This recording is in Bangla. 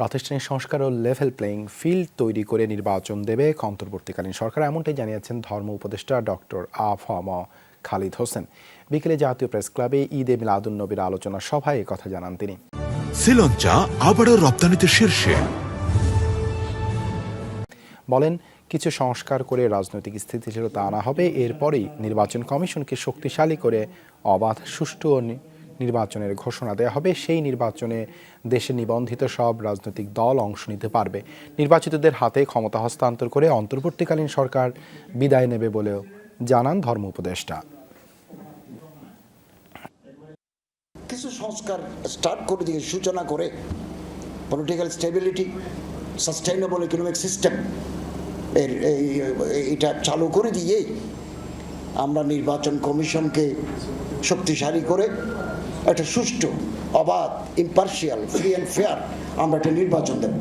প্রাতিষ্ঠানিক সংস্কার ও লেভেল প্লেইং ফিল্ড তৈরি করে নির্বাচন দেবে অন্তর্বর্তীকালীন সরকার এমনটাই জানিয়েছেন ধর্ম উপদেষ্টা ডক্টর আফম খালিদ হোসেন। বিকেলে জাতীয় প্রেস ক্লাবে ঈদে মিলাদুন্নবীর আলোচনা সভায় কথা জানান তিনি। শ্রীলঞ্চা আবারও রপ্তানিতে শীর্ষে। বলেন কিছু সংস্কার করে রাজনৈতিক স্থিতিশীলতা আনা হবে এরপরেই নির্বাচন কমিশনকে শক্তিশালী করে অবাধ সুষ্ঠু ও নির্বাচনের ঘোষণা দেওয়া হবে, সেই নির্বাচনে দেশে নিবন্ধিত সব রাজনৈতিক দল অংশ নিতে পারবে। নির্বাচিতদের হাতে ক্ষমতা হস্তান্তর করে অন্তর্বর্তীকালীন সরকার বিদায় নেবে বলেও জানান ধর্ম উপদেষ্টা। কিছু সংস্কার স্টার্ট করে দিয়ে সূচনা করে political stability sustainable economic system এর এটা চালু করে দিয়ে আমরা নির্বাচন কমিশনকে শক্তিশালী করে একটা সুষ্ঠু অবাধ ইম্পার্শিয়াল ফ্রি অ্যান্ড ফেয়ার আমরা একটা নির্বাচন দেব।